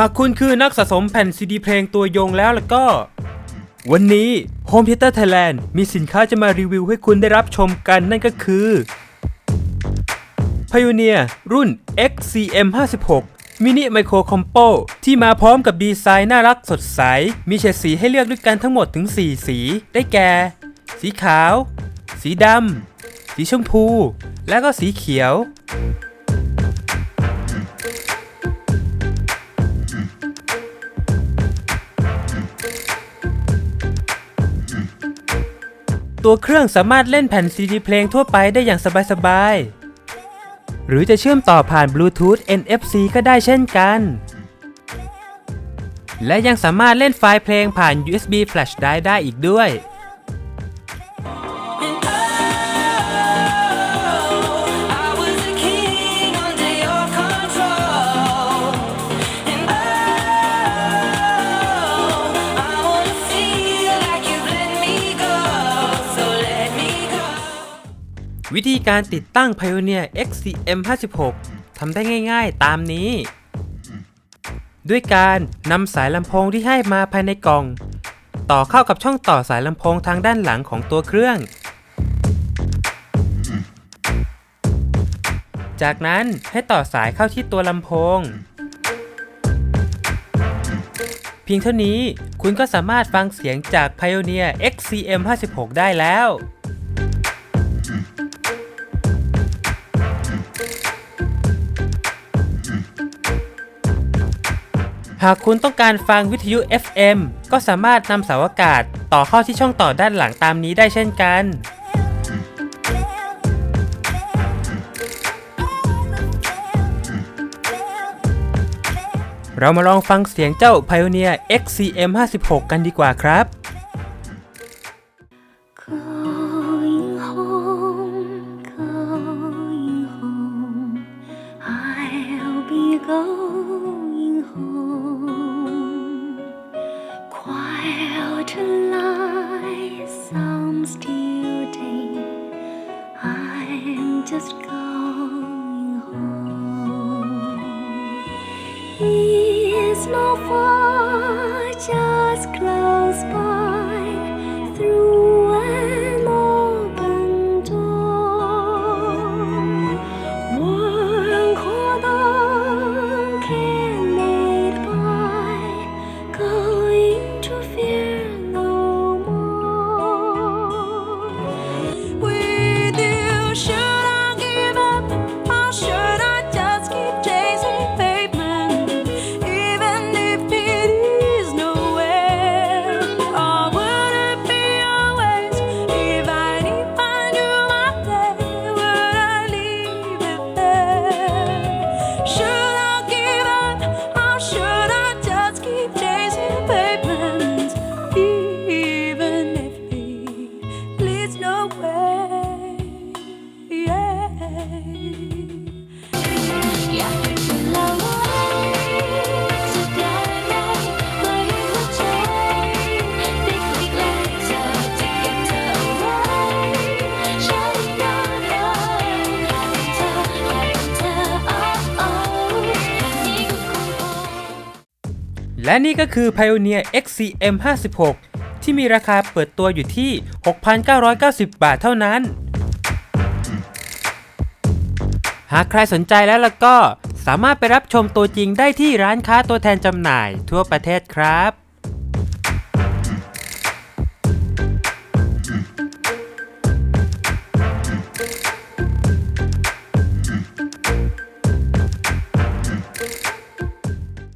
หากคุณคือนักสะสมแผ่นซีดีเพลงตัวยงแล้วล่ะก็ วันนี้ Home Theater Thailand มีสินค้าจะมารีวิวให้คุณได้รับชมกันนั่นก็คือ Pioneer รุ่น XCM 56มินิไมโครคอมโปที่มาพร้อมกับดีไซน์น่ารักสดใส มีเฉดสีให้เลือกด้วยกันทั้งหมดถึง 4 สี ได้แก่ สีขาว สีดำ สีชมพู และก็สีเขียว ตัวเครื่องสามารถเล่นแผ่นซีดีเพลงทั่วไปได้อย่างสบายๆ หรือจะเชื่อมต่อผ่านบลูทูธ NFC ก็ได้เช่นกัน และยังสามารถเล่นไฟล์เพลงผ่าน USB Flash Drive ได้อีกด้วย วิธีการติดตั้ง Pioneer XCM 56ทำได้ง่ายๆ ตามนี้ ด้วยการนำสายลำโพงที่ให้มาภายในกล่อง ต่อเข้ากับช่องต่อสายลำโพงทางด้านหลังของตัวเครื่อง จากนั้นให้ต่อสายเข้าที่ตัวลำโพง เพียงเท่านี้คุณก็สามารถฟังเสียงจาก Pioneer XCM 56ได้แล้ว หากคุณต้องการฟังวิทยุ FM ก็สามารถนำเสาอากาศ ต่อเข้าที่ช่องต่อด้านหลังตามนี้ได้เช่นกัน เรามาลองฟังเสียงเจ้า Pioneer XCM 56 กันดีกว่าครับ just going home. It's not far, just close by, through an open door. One cordon can by, going to fear. และนี่ก็คือ Pioneer XCM 56 ที่มีราคาเปิดตัวอยู่ที่ 6,990 บาทเท่านั้น หากใครสนใจแล้วล่ะก็สามารถไปรับชมตัวจริงได้ที่ร้านค้าตัวแทนจำหน่ายทั่วประเทศครับ